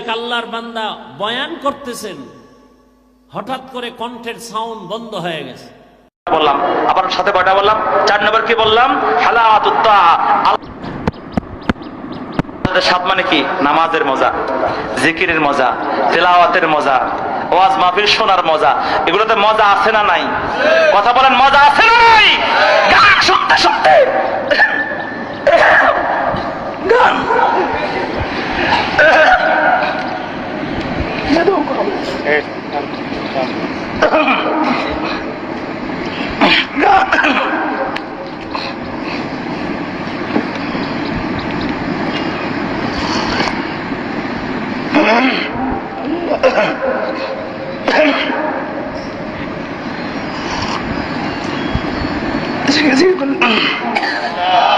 এক আল্লাহর বান্দা বয়ান করতেছেন, হঠাৎ করে কণ্ঠের সাউন্ড বন্ধ হয়ে গেছে। বললাম আবার সাথে কয়টা বললাম, চার নম্বর কি বললাম? সাত মানে কি? নামাজের মজা, জিকিরের মজা, তেলাওয়াতের মজা, ওয়াজ মাহফিল শোনার মজা, এগুলোতে মজা আছে না নাই? কথা বলেন, মজা আছে না নাই? গান শুনতে শুনতে। Excuse me, but...